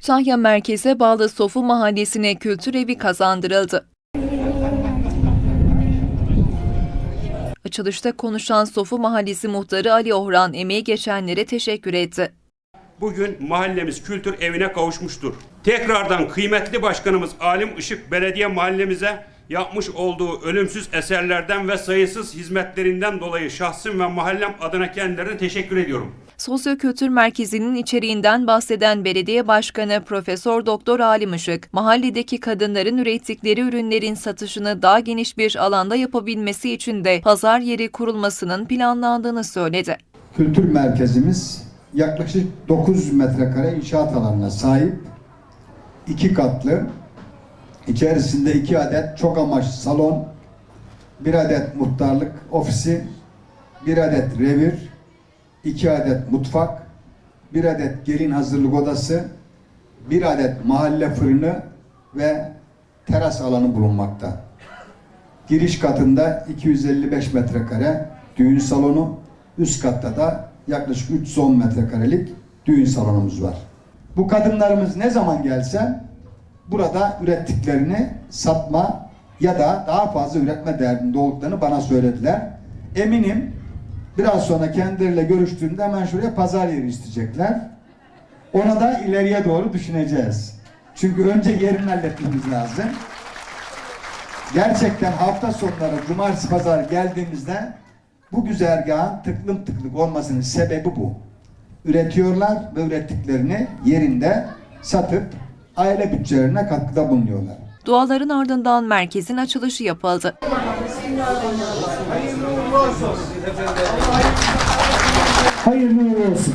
Kütahya merkeze bağlı Sofu Mahallesi'ne kültür evi kazandırıldı. Açılışta konuşan Sofu Mahallesi muhtarı Ali Ohran emeği geçenlere teşekkür etti. Bugün mahallemiz kültür evine kavuşmuştur. Tekrardan kıymetli başkanımız Alim Işık Belediye mahallemize yapmış olduğu ölümsüz eserlerden ve sayısız hizmetlerinden dolayı şahsım ve mahallem adına kendilerine teşekkür ediyorum. Sosyokültür Merkezi'nin içeriğinden bahseden Belediye Başkanı Profesör Doktor Alim Işık, mahalledeki kadınların ürettikleri ürünlerin satışını daha geniş bir alanda yapabilmesi için de pazar yeri kurulmasının planlandığını söyledi. Kültür merkezimiz yaklaşık 900 metrekare inşaat alanına sahip. iki katlı. İçerisinde iki adet çok amaçlı salon, bir adet muhtarlık ofisi, bir adet revir, iki adet mutfak, bir adet gelin hazırlık odası, bir adet mahalle fırını ve teras alanı bulunmakta. Giriş katında 255 metrekare düğün salonu, üst katta da yaklaşık 310 metrekarelik düğün salonumuz var. Bu kadınlarımız ne zaman gelse burada ürettiklerini satma ya da daha fazla üretme derdinde olduklarını bana söylediler. Eminim biraz sonra kendileriyle görüştüğümde hemen şuraya pazar yeri isteyecekler. Ona da ileriye doğru düşüneceğiz. Çünkü önce yerini halletmemiz lazım. Gerçekten hafta sonları, cumartesi, pazar geldiğimizde bu güzergahın tıklım tıklık olmasının sebebi bu. Üretiyorlar ve ürettiklerini yerinde satıp aile bütçelerine katkıda bulunuyorlar. Duaların ardından merkezin açılışı yapıldı. Hayırlı uğurlu olsun.